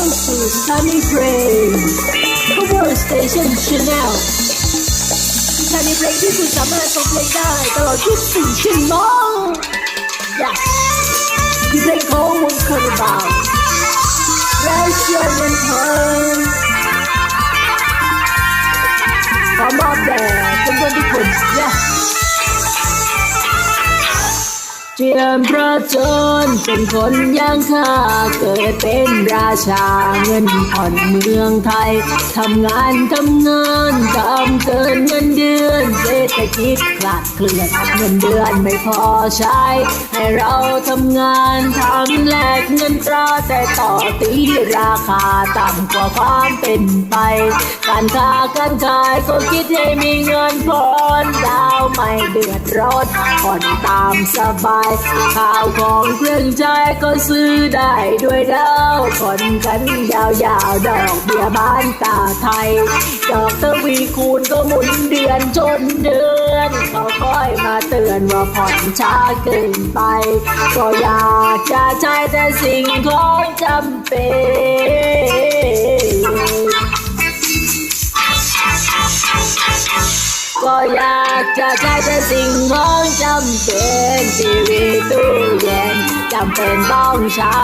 เข้าสู่ Sunny Brain Cover Station Channel สถานีเพลงที่คุณสามารถฟังเพลงได้ตลอด24ชั่วโมง Yes ที่เพลงของวงคาราบาว เจียมพระจนเป็นคนย่างข้าเกิดเป็นราชาเงินผ่อนเมืองไทยทำงานทำงานทำเกินเงินเดือนเศรษฐกิจคลาดเคลื่อนเงินเดือนไม่พอใช้ ให้เราทำงานทำแลกเงินตราแต่ต่อตีราคาต่ำกว่าความเป็นไป การค้าการขายก็คิดให้มีเงินผ่อนดาวไม่เดือดร้อนผ่อนตามสบายข้าวของเครื่องใช้ก็ซื้อได้ด้วยดาวผ่อนกันยาวๆ ดอกเบี้ยบ้านตาไทย ดอกทวีคูณก็หมุนเดือนชนเดือนเขาคอยมาเตือนว่าผ่อนช้าเกินไป ก็อยากจะใช้แต่สิ่งของจำเป็น ก็อยากจะใช้แต่สิ่งของจำเป็นทีวีตู้เย็นจำเป็นต้องใช้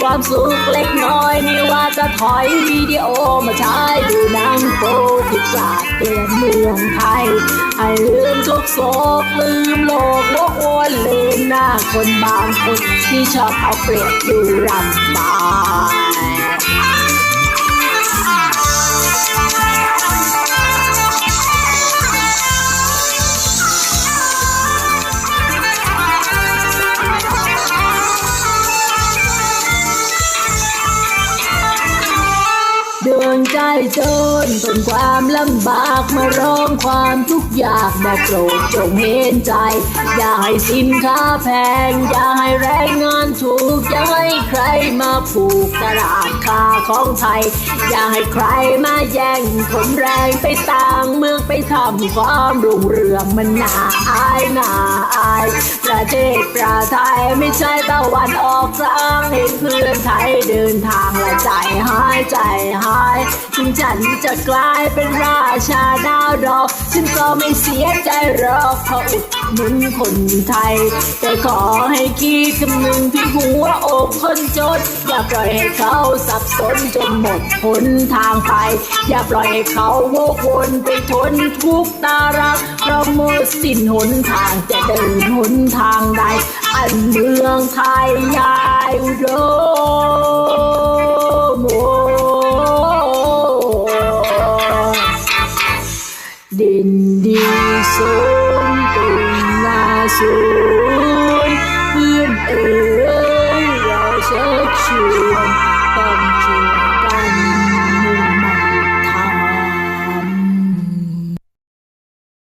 ความสุขเล็กน้อยนี่ว่าจะถอยวิดีโอมาใช้ดูหนังโป๊ที่กลาดเตือนเมืองไทย ให้ลืมทุกโศกลืมโลกโลกโอนลืมหน้าคนบางคนที่ชอบเอาเปรียบดูรำบาย วงใจนทนความลำบากมาร้องความทุกข์ยากมาโปรดจงเห็นใจ อย่าให้สินค้าแพง อย่าให้แรงงานถูก อย่าให้ใครมาผูกตลาดค่าของไทย อย่าให้ใครมาแย่งคนแรงไปต่างเมืองไปทำความรุ่งเรืองมันน่าอายน่าอาย ประเทศประไทยไม่ใช่ตะวันออกกลางเห็นเพื่อนไทยเดินทางและใจหา ยใจหายถึงฉันจะกลายเป็นราชาดาวดอก ฉันก็ไม่เสียใจหรอกเพราะอุดหนุนคนไทย แต่ขอให้คิดคำนึงที่หัวอกคนจน อย่าปล่อยให้เขาสับสนจนหมดหนทางไป อย่าปล่อยให้เขาโวกวนไปทนทุกข์ตารักเราะหมดสิ้นหนทางจะเดินหนทางใด อันเมืองไทยยายอุดม ดินดีสมตุนาสู